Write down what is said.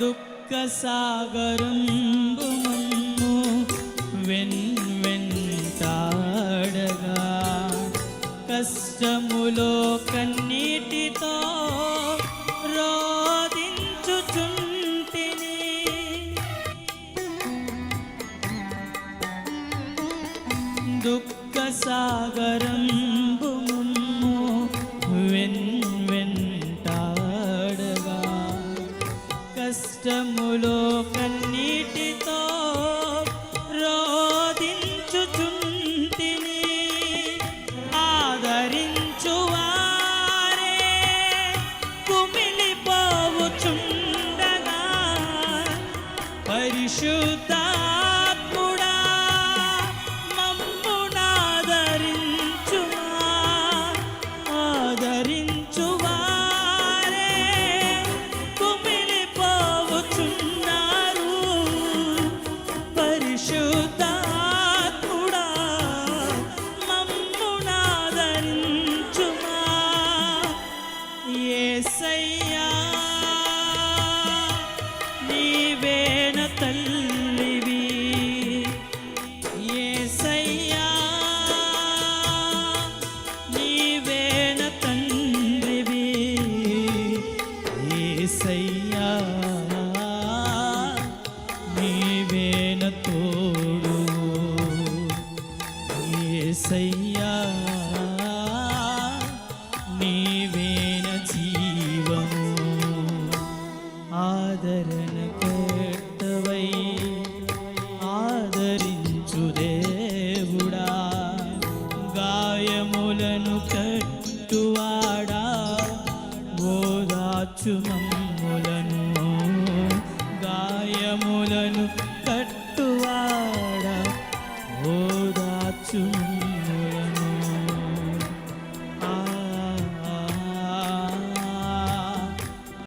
దుఃఖ వెన్ వెంటాడగా. కష్టములో కన్నీటితో రోదించుచుంటిని దుఃఖ కష్టములో కన్నీటితో రోదించుచుంటిని ఆదరించువారే కుమిలిపోవుచుండగా. పరిశుద్ధ ఏసయ్యా నీవేన జీవము. ఆదరణ కట్టవై ఆదరించు దేవుడా. గాయములను కట్టువాడా. ఓదాచు మమ్ములను. గాయములను కట్టువాడా. ఓదాచు